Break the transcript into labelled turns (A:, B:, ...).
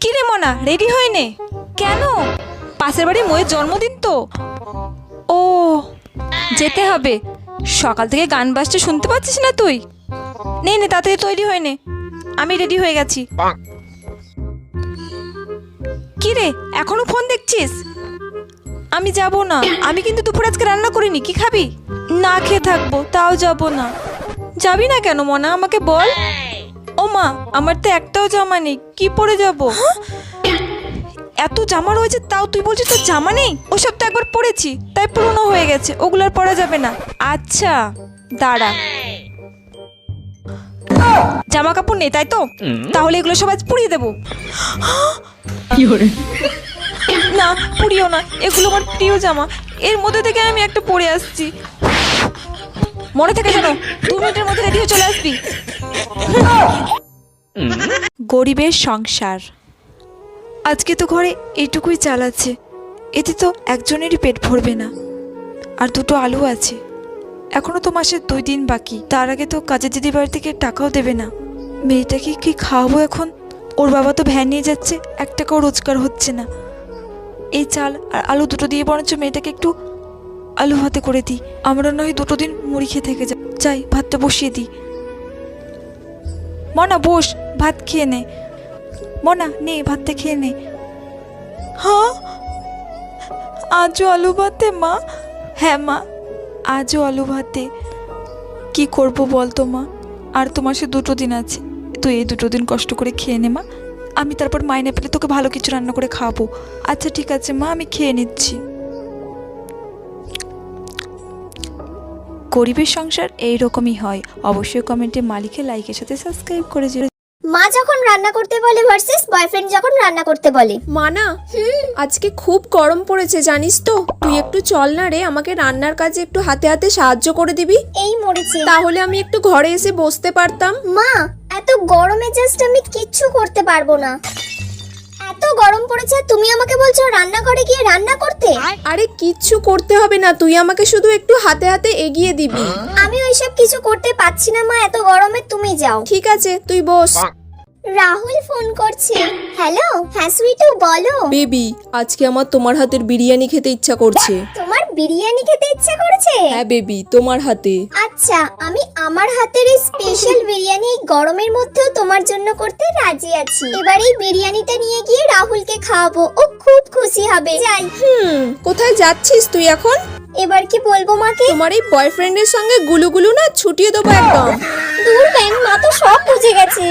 A: কি রে মনা রেডি হয়ে নে কেন? পাশের বাড়ি মোয়ের জন্মদিন তো। ও, যেতে হবে। সকাল থেকে গান বাজতে শুনতে পাচ্ছিস না তুই? নে নে, তাড়াতাড়ি তৈরি হয়ে নে আমি রেডি হয়ে গেছি। কি রে এখনও ফোন দেখছিস? আমি যাব না। আমি কিন্তু দুপুর আজকে রান্না করিনি, কি খাবি? না খেয়ে থাকব, তাও যাব না। যাবি না কেন মনা, আমাকে বল। ও মা আমার তো একটাও জামা নেই কি পরে যাব? এত জামা রয়েছে তাও তুই বলছিস তোর জামা নেই? ওসব তো একবার পরেছি তাই পুরনো হয়ে গেছে ওগুলো আর পরা যাবে না। আচ্ছা দাঁড়া। জামা কাপড় নেই তাই তো? তাহলে এগুলো সব আজ পুড়িয়ে দেবো। না পুড়িও না এগুলো আমার প্রিয় জামা। এর মধ্যে থেকে আমি একটা পরে আসছি। মনে থেকে জানো দু মিনিটের মধ্যে রেডি হয়ে চলে আসবি। গরিবের সংসার। আজকে তো ঘরে এটুকুই চাল আছে, এতে তো একজনেরই পেট ভরবে না। আর দুটো আলু আছে এখনও তো মাসের দুই দিন বাকি, তার আগে তো কাজের দিদি বাড়ি থেকে টাকাও দেবে না। মেয়েটাকে কি খাওয়াবো এখন? ওর বাবা তো ভ্যান নিয়ে যাচ্ছে, এক টাকাও রোজগার হচ্ছে না। এই চাল আর আলু দুটো দিয়ে বরঞ্চ মেয়েটাকে একটু আলু হাতে করে দিই, আমরা নয় দুটো দিন মুড়ি খেয়ে থেকে যাই, ভাতটা বসিয়ে দিই। মনা, বস। ভাত খেয়ে নে। মনা, নে, ভাতটা খেয়ে নে। হ্যাঁ? আজও আলু ভাতে, মা? হ্যাঁ মা। আজও আলু ভাতে। কি করব বল তো মা? আর তোমার সে দুটো দিন আছে। তুই এই দুটো দিন কষ্ট করে খেয়ে নে, মা। আমি তারপর মাইনে পেলে তোকে ভালো কিছু রান্না করে খাব। আচ্ছা ঠিক আছে, মা, আমি খেয়ে নিচ্ছি। গরিবের সংসার এই রকমই হয়। অবশ্যই কমেন্টে মালিকের লাইকের সাথে সাবস্ক্রাইব করে
B: মা যখন রান্না করতে বলে ভার্সেস বয়ফ্রেন্ড যখন রান্না করতে বলে।
C: মানা আজকে খুব গরম পড়েছে জানিস তো? তুই একটু চল না রে আমাকে রান্নার কাজে একটু হাতে হাতে সাহায্য করে দিবি।
B: এই মরেছে।
C: তাহলে আমি একটু ঘরে এসে বসতে পারতাম।
B: মা এত গরমে জাস্ট আমি কিচ্ছু করতে পারব না। এত গরম পড়েছে তুমি আমাকে বলছো রান্নাঘরে গিয়ে রান্না করতে?
C: আরে কিচ্ছু করতে হবে না তুই আমাকে শুধু একটু হাতে হাতে এগিয়ে দিবি।
B: আমি ওইসব কিছু করতে পারছি না মা এত গরমে তুমি যাও।
C: ঠিক আছে তুই বস।
B: রাহুল ফোন করছে। হ্যালো? হ্যাঁ সুইটু বলো।
C: বেবি আজকে আমার তোমার হাতের বিরিয়ানি খেতে ইচ্ছা করছে।
B: তোমার বিরিয়ানি খেতে ইচ্ছে করেছে?
C: হ্যাঁ বেবি তোমার হাতে।
B: আচ্ছা আমি আমার হাতের এই স্পেশাল বিরিয়ানি এই গরমের মধ্যেও তোমার জন্য করতে রাজি আছি। এবার এই বিরিয়ানিটা নিয়ে গিয়ে রাহুলকে খাওয়াবো। ও খুব খুশি হবে। যাই।
C: হুম কোথায় যাচ্ছিস তুই এখন?
B: এবার কি বলব মাকে?
C: তোমার এই বয়ফ্রেন্ডের সঙ্গে গুলুগুলু না ছুটিয়ে দেবো একদম।
B: দূর ব্যাং মা তো সব বুঝে গেছে।